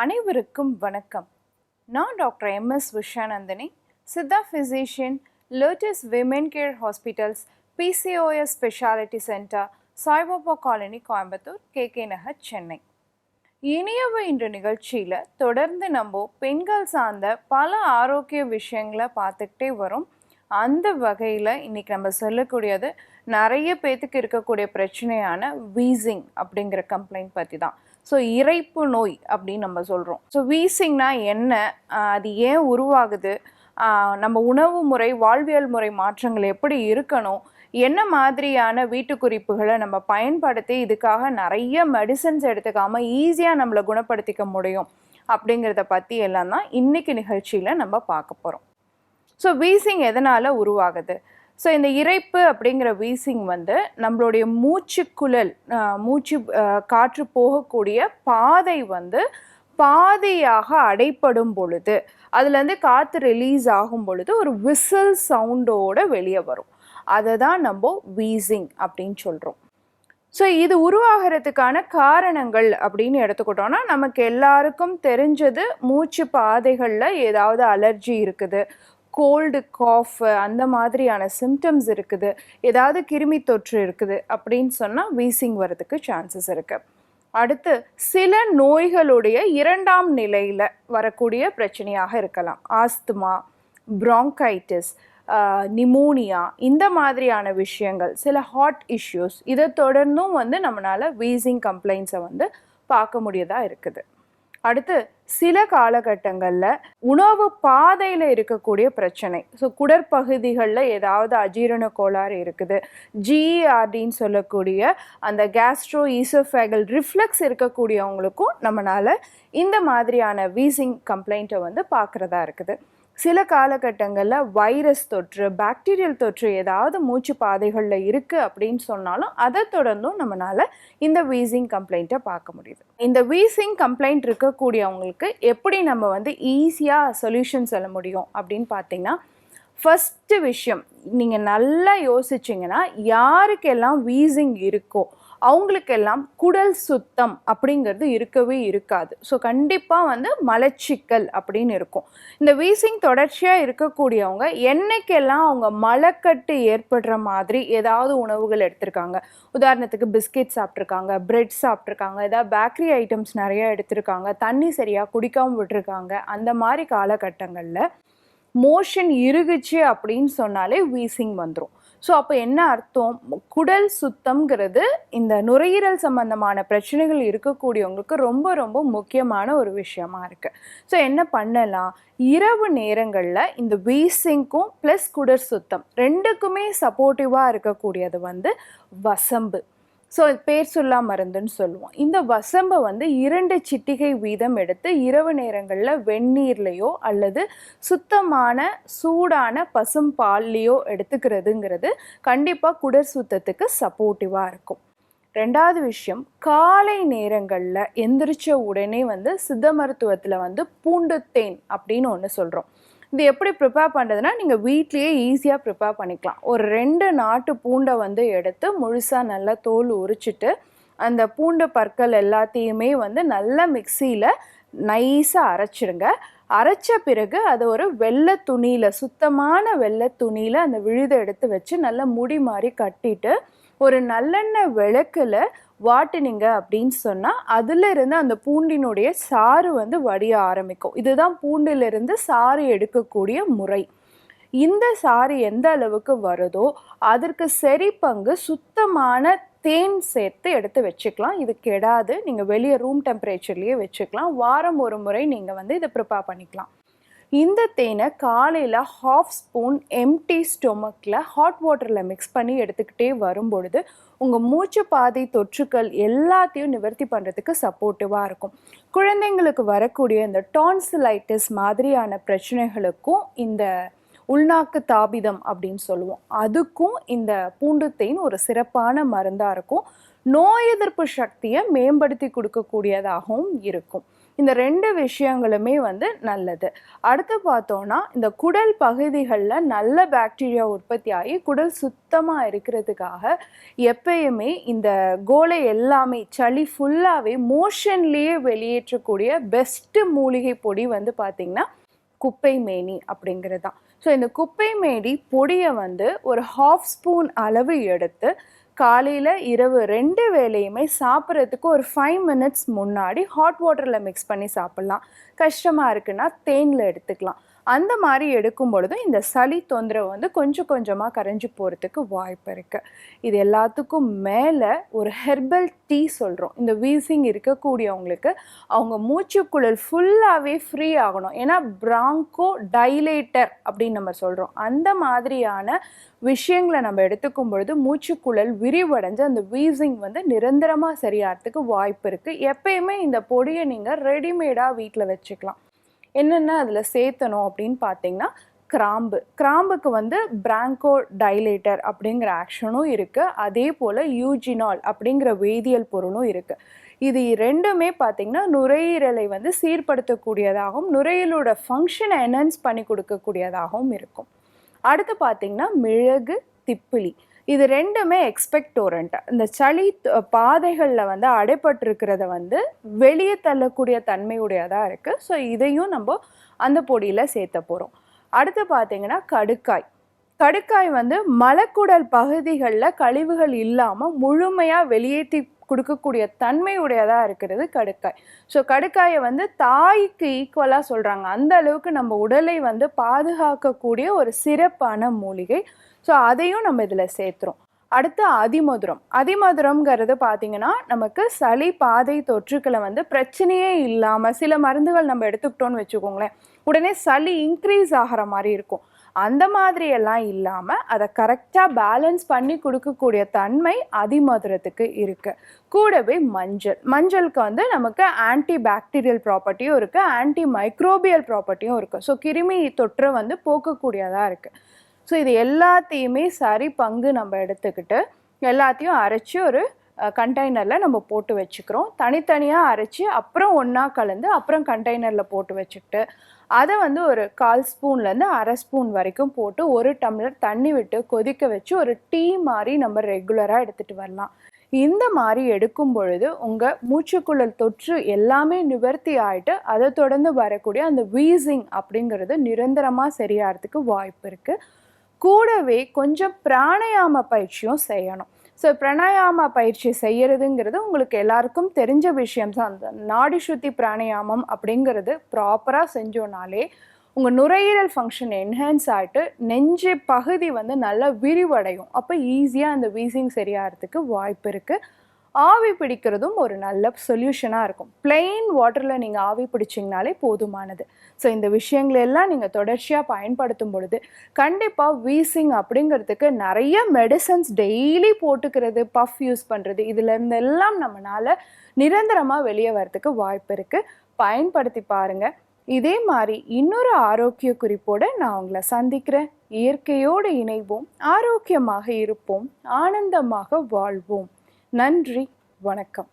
அனைவருக்கும் வணக்கம். நான் doctor MS Vishanandini Siddha physician latest women care hospitals PCOS speciality centre Saibaba colony Coimbatore KK Nagar Chennai இனியவ இன்று நிகழ்ச்சியில் தொடர்ந்து நம்ம பெண்கள் சார்ந்த பல ஆரோக்கிய விஷயங்களை பார்த்துக்கிட்டே வரும். அந்த வகையில் இன்றைக்கி நம்ம சொல்லக்கூடியது நிறைய பேத்துக்கு இருக்கக்கூடிய பிரச்சனையான வீசிங் அப்படிங்கிற கம்ப்ளைண்ட் பற்றி தான் ஸோ இறைப்பு நோய் அப்படின்னு நம்ம சொல்கிறோம் ஸோ வீசிங்னா என்ன? அது ஏன் உருவாகுது? நம்ம உணவு முறை வாழ்வியல் முறை மாற்றங்கள் எப்படி இருக்கணும்? என்ன மாதிரியான வீட்டு குறிப்புகளை நம்ம பயன்படுத்தி இதுக்காக நிறைய மெடிசன்ஸ் எடுத்துக்காமல் ஈஸியாக நம்மளை குணப்படுத்திக்க முடியும் அப்படிங்கிறத பற்றி எல்லாம் தான் இன்றைக்கி நிகழ்ச்சியில் நம்ம பார்க்க போகிறோம் ஸோ வீசிங் எதனால் உருவாகுது? ஸோ இந்த இறைப்பு அப்படிங்கிற வீசிங் வந்து நம்மளுடைய மூச்சுக்குழல் மூச்சு காற்று போகக்கூடிய பாதை வந்து பாதியாக அடைப்படும் பொழுது அதுலேருந்து காற்று ரிலீஸ் ஆகும் பொழுது ஒரு விசில் சவுண்டோட வெளியே வரும். அதை தான் நம்ம வீசிங் அப்படின்னு சொல்கிறோம் ஸோ இது உருவாகிறதுக்கான காரணங்கள் அப்படின்னு எடுத்துக்கிட்டோம்னா நமக்கு எல்லாருக்கும் தெரிஞ்சது மூச்சு பாதைகளில் ஏதாவது அலர்ஜி இருக்குது. கோல்டு காஃப் அந்த மாதிரியான சிம்டம்ஸ் இருக்குது. ஏதாவது கிருமி தொற்று இருக்குது அப்படின்னு சொன்னால் வீசிங் வரதுக்கு சான்சஸ் இருக்குது அடுத்து சில நோய்களுடைய இரண்டாம் நிலையில் வரக்கூடிய பிரச்சனையாக இருக்கலாம். ஆஸ்துமா ப்ராங்கைட்டிஸ் நிமோனியா இந்த மாதிரியான விஷயங்கள் சில ஹாட் இஷ்யூஸ் இதை தொடர்ந்தும் வந்து நம்மளால் வீசிங் கம்ப்ளைண்ட்ஸை வந்து பார்க்க முடியதாக இருக்குது. அடுத்து சில காலகட்டங்களில் உணவு பாதையில் இருக்கக்கூடிய பிரச்சனை. ஸோ குடற்பகுதிகளில் ஏதாவது அஜீரண கோளாறு இருக்குது. ஜிஆர்டின்னு சொல்லக்கூடிய அந்த கேஸ்ட்ரோ ஈசோஃபேகல் ரிஃப்ளெக்ஸ் இருக்கக்கூடியவங்களுக்கும் நம்மளால் இந்த மாதிரியான வீசிங் கம்ப்ளைண்ட்டை வந்து பார்க்குறதா இருக்குது. சில காலகட்டங்களில் வைரஸ் தொற்று பாக்டீரியல் தொற்று ஏதாவது மூச்சு பாதைகளில் இருக்குது அப்படின்னு சொன்னாலும் அதை தொடர்ந்தும் நம்மளால் இந்த வீசிங் கம்ப்ளைண்ட்டை பார்க்க முடியுது. இந்த வீசிங் கம்ப்ளைண்ட் இருக்கக்கூடியவங்களுக்கு எப்படி நம்ம வந்து ஈஸியாக சொல்யூஷன் சொல்ல முடியும் அப்படின்னு பார்த்தீங்கன்னா ஃபஸ்ட்டு விஷயம் நீங்கள் நல்லா யோசிச்சிங்கன்னா யாருக்கெல்லாம் வீசிங் இருக்கோ அவங்களுக்கெல்லாம் குடல் சுத்தம் அப்படிங்கிறது இருக்கவே இருக்காது. ஸோ கண்டிப்பாக வந்து மலச்சிக்கல் அப்படின்னு இருக்கும். இந்த வீசிங் தொடர்ச்சியாக இருக்கக்கூடியவங்க என்னைக்கெல்லாம் அவங்க மலக்கட்டு ஏற்படுற மாதிரி ஏதாவது உணவுகள் எடுத்திருக்காங்க. உதாரணத்துக்கு பிஸ்கெட் சாப்பிட்ருக்காங்க பிரெட் சாப்பிட்ருக்காங்க ஏதாவது பேக்கரி ஐட்டம்ஸ் நிறையா எடுத்திருக்காங்க தண்ணி சரியாக குடிக்காமல் விட்டுருக்காங்க அந்த மாதிரி காலகட்டங்களில் மோஷன் இருகுச்சு அப்படின்னு சொன்னாலே வீசிங் வந்துடும் ஸோ அப்போ என்ன அர்த்தம்? குடல் சுத்தம்ங்கிறது இந்த நுரையீரல் சம்பந்தமான பிரச்சனைகள் இருக்கக்கூடியவங்களுக்கு ரொம்ப ரொம்ப முக்கியமான ஒரு விஷயமா இருக்குது ஸோ என்ன பண்ணலாம்? இரவு நேரங்களில் இந்த வீசிங்க்கும் ப்ளஸ் குடல் சுத்தம் ரெண்டுக்குமே சப்போர்ட்டிவாக இருக்கக்கூடியது வந்து வசம்பு. ஸோ பேர் சொல்லா மருந்துன்னு சொல்லுவோம். இந்த வசம்பை வந்து இரண்டு சிட்டிகை வீதம் எடுத்து இரவு நேரங்களில் வெந்நீர்லேயோ அல்லது சுத்தமான சூடான பசும் பால்லையோ எடுத்துக்கிறதுங்கிறது கண்டிப்பாக குடல் சுத்தத்துக்கு சப்போர்ட்டிவாக இருக்கும். ரெண்டாவது விஷயம் காலை நேரங்களில் எந்திரிச்ச உடனே வந்து சித்த மருத்துவத்தில் வந்து பூண்டுத்தேன் அப்படின்னு ஒன்று சொல்கிறோம் இது எப்படி ப்ரிப்பேர் பண்ணுறதுனா நீங்கள் வீட்லேயே ஈஸியாக ப்ரிப்பேர் பண்ணிக்கலாம். ஒரு ரெண்டு நாட்டு பூண்டை வந்து எடுத்து முழுசாக நல்லா தோல் உரிச்சிட்டு அந்த பூண்டு பற்கள் எல்லாத்தையுமே வந்து நல்லா மிக்சியில் நைஸாக அரைச்சிடுங்க. அரைச்ச பிறகு அதை ஒரு வெள்ளை துணியில் சுத்தமான வெள்ளை துணியில் அந்த விழுதை எடுத்து வச்சு நல்லா முடி மாதிரி கட்டிட்டு ஒரு நல்லெண்ணெய் விளக்கில் வாட்டினீங்க அப்படின்னு சொன்னால் அதுல இருந்து அந்த பூண்டினுடைய சாறு வந்து வடிய ஆரம்பிக்கும். இதுதான் பூண்டிலிருந்து சாறு எடுக்கக்கூடிய முறை. இந்த சாறு எந்த அளவுக்கு வருதோ அதற்கு சரி பங்கு சுத்தமான தேன் சேர்த்து எடுத்து வச்சுக்கலாம். இது கெடாது. நீங்கள் வெளியே ரூம் டெம்பரேச்சர்லேயே வச்சுக்கலாம். வாரம் ஒரு முறை நீங்கள் வந்து இதை ப்ரிப்பேர் பண்ணிக்கலாம். இந்த தேனை காலையில் ஹாஃப் ஸ்பூன் எம்டி ஸ்டொமக்கில் ஹாட் வாட்டரில் மிக்ஸ் பண்ணி எடுத்துக்கிட்டே வரும்பொழுது உங்கள் மூச்சு பாதை தொற்றுக்கள் எல்லாத்தையும் நிவர்த்தி பண்ணுறதுக்கு சப்போர்ட்டிவாக இருக்கும். குழந்தைங்களுக்கு வரக்கூடிய இந்த டான்சிலைட்டிஸ் மாதிரியான பிரச்சனைகளுக்கும் இந்த உள்நாக்கு தாபிதம் அப்படின்னு சொல்லுவோம். அதுக்கும் இந்த பூண்டு தேன் ஒரு சிறப்பான மருந்தாக இருக்கும். நோய் எதிர்ப்பு சக்தியை மேம்படுத்தி கொடுக்கக்கூடியதாகவும் இருக்கும். இந்த ரெண்டு விஷயங்களுமே வந்து நல்லது. அடுத்து பார்த்தோன்னா இந்த குடல் பகுதிகளில் நல்ல பாக்டீரியா உற்பத்தி ஆகி குடல் சுத்தமாக இருக்கிறதுக்காக எப்பயுமே இந்த கோலை எல்லாமே சளி ஃபுல்லாகவே மோஷன்லேயே வெளியேற்றக்கூடிய பெஸ்ட்டு மூலிகை பொடி வந்து பார்த்திங்கன்னா குப்பை மேனி அப்படிங்கிறது தான். ஸோ இந்த குப்பை மேடி பொடியை வந்து ஒரு ஹாஃப் ஸ்பூன் அளவு எடுத்து காலையில் இரவு ரெண்டு வேலையுமே சாப்பிட்றதுக்கு ஒரு ஃபைவ் மினிட்ஸ் முன்னாடி ஹாட் வாட்டரில் மிக்ஸ் பண்ணி சாப்பிட்லாம். கஷ்டமாக இருக்குன்னா தேனில் எடுத்துக்கலாம். அந்த மாதிரி எடுக்கும் பொழுதும் இந்த சளி தொந்தரவு வந்து கொஞ்சம் கொஞ்சமாக கரைஞ்சி போகிறதுக்கு வாய்ப்பு இருக்குது இது எல்லாத்துக்கும் மேலே ஒரு ஹெர்பல் டீ சொல்கிறோம் இந்த வீசிங் இருக்கக்கூடியவங்களுக்கு அவங்க மூச்சுக்குழல் ஃபுல்லாகவே ஃப்ரீ ஆகணும். ஏன்னா பிராங்கோ டைலேட்டர் அப்படின்னு நம்ம சொல்கிறோம் அந்த மாதிரியான விஷயங்களை நம்ம எடுத்துக்கும் பொழுது மூச்சுக்குழல் விரிவடைஞ்சு அந்த வீசிங் வந்து நிரந்தரமாக சரியாகிறதுக்கு வாய்ப்பு இருக்குது எப்பயுமே இந்த பொடியை நீங்கள் ரெடிமேடாக வீட்டில் வச்சுக்கலாம். என்னென்ன அதில் சேர்த்தணும் அப்படின்னு பார்த்தீங்கன்னா கிராம்பு. கிராம்புக்கு வந்து பிராங்கோ டைலேட்டர் அப்படிங்கிற ஆக்ஷனும் இருக்குது அதே போல் யூஜினால் அப்படிங்கிற வேதியியல் பொருளும் இருக்குது இது ரெண்டுமே பார்த்திங்கன்னா நுரையீரலை வந்து சீர்படுத்தக்கூடியதாகவும் நுரையீரலோட ஃபங்க்ஷனை என்ஹான்ஸ் பண்ணி கொடுக்கக்கூடியதாகவும் இருக்கும். அடுத்து பார்த்திங்கன்னா மிளகு திப்பிலி. இது ரெண்டுமே எக்ஸ்பெக்டோரண்ட் இந்த சளி பாதைகளில் வந்து அடைப்பட்டிருக்கிறத வந்து வெளியே தள்ளக்கூடிய தன்மையுடையதாக இருக்குது ஸோ இதையும் நம்ம அந்த பொடியில் சேர்த்த போகிறோம் அடுத்து பார்த்தீங்கன்னா கடுக்காய். கடுக்காய் வந்து மலக்குடல் பகுதிகளில் கழிவுகள் இல்லாமல் முழுமையாக வெளியேற்றி கொடுக்கக்கூடிய தன்மையுடையதாக இருக்கிறது கடுக்காய். ஸோ கடுக்காயை வந்து தாய்க்கு ஈக்குவலாக சொல்கிறாங்க அந்த அளவுக்கு நம்ம உடலை வந்து பாதுகாக்கக்கூடிய ஒரு சிறப்பான மூலிகை. ஸோ அதையும் நம்ம இதில் சேர்த்துறோம். அடுத்து அதிமதுரம். அதிமதுரம்ங்கிறது பார்த்தீங்கன்னா நமக்கு சளி பாதை தொற்றுக்களை வந்து பிரச்சனையே இல்லாமல் சில மருந்துகள் நம்ம எடுத்துக்கிட்டோன்னு வச்சுக்கோங்களேன் உடனே சளி இன்க்ரீஸ் ஆகிற மாதிரி இருக்கும். அந்த மாதிரியெல்லாம் இல்லாமல் அதை கரெக்டாக பேலன்ஸ் பண்ணி கொடுக்கக்கூடிய தன்மை அதிமதுரத்துக்கு இருக்குது கூடவே மஞ்சள். மஞ்சளுக்கு வந்து நமக்கு ஆன்டி பாக்டீரியல் ப்ராப்பர்ட்டியும் இருக்குது ஆன்டி மைக்ரோபியல் ப்ராப்பர்ட்டியும் இருக்குது ஸோ கிருமி தொற்று வந்து போக்கக்கூடியதாக இருக்குது ஸோ இது எல்லாத்தையுமே சரி பங்கு நம்ம எடுத்துக்கிட்டு எல்லாத்தையும் அரைச்சி ஒரு கண்டெய்னரில் நம்ம போட்டு வச்சுக்கிறோம். தனித்தனியாக அரைச்சி அப்புறம் ஒன்றா கலந்து அப்புறம் கண்டெய்னரில் போட்டு வச்சுக்கிட்டு அதை வந்து ஒரு கால் ஸ்பூன்லேருந்து அரை ஸ்பூன் வரைக்கும் போட்டு ஒரு டம்ளர் தண்ணி விட்டு கொதிக்க வச்சு ஒரு டீ மாதிரி நம்ம ரெகுலராக எடுத்துகிட்டு வரலாம். இந்த மாதிரி எடுக்கும் பொழுது உங்கள் மூச்சுக்குழல் தொற்று எல்லாமே நிவர்த்தி ஆகிட்டு அதை தொடர்ந்து வரக்கூடிய அந்த வீசிங் அப்படிங்கிறது நிரந்தரமாக சரியாகிறதுக்கு வாய்ப்பு இருக்குது கூடவே கொஞ்சம் பிராணயாம பயிற்சியும் செய்யணும். ஸோ பிராணாயாம பயிற்சி செய்யறதுங்கிறது உங்களுக்கு எல்லாருக்கும் தெரிஞ்ச விஷயம் தான். அந்த நாடி சுத்தி பிராணயாமம் அப்படிங்கிறது ப்ராப்பராக செஞ்சோனாலே உங்கள் நுரையீரல் ஃபங்க்ஷன் என்ஹான்ஸ் ஆகிட்டு நெஞ்சு பகுதி வந்து நல்லா விரிவடையும். அப்போ ஈஸியாக அந்த வீசிங் சரியாகிறதுக்கு வாய்ப்பு இருக்குது ஆவி பிடிக்கிறதும் ஒரு நல்ல சொல்யூஷனாக இருக்கும். பிளெயின் வாட்டரில் நீங்கள் ஆவி பிடிச்சிங்கனாலே போதுமானது. ஸோ இந்த விஷயங்களை எல்லாம் நீங்கள் தொடர்ச்சியாக பயன்படுத்தும் பொழுது கண்டிப்பாக வீசிங் அப்படிங்கிறதுக்கு நிறைய மெடிசன்ஸ் டெய்லி போட்டுக்கிறது பஃப் யூஸ் பண்ணுறது இதுலேருந்து எல்லாம் நம்மளால் நிரந்தரமாக வெளியே வரதுக்கு வாய்ப்பு இருக்குது பயன்படுத்தி பாருங்கள் இதே மாதிரி இன்னொரு ஆரோக்கிய குறிப்போடு நான் உங்களை சந்திக்கிறேன். இயற்கையோடு இணைவோம் ஆரோக்கியமாக இருப்போம் ஆனந்தமாக வாழ்வோம். நன்றி வணக்கம்.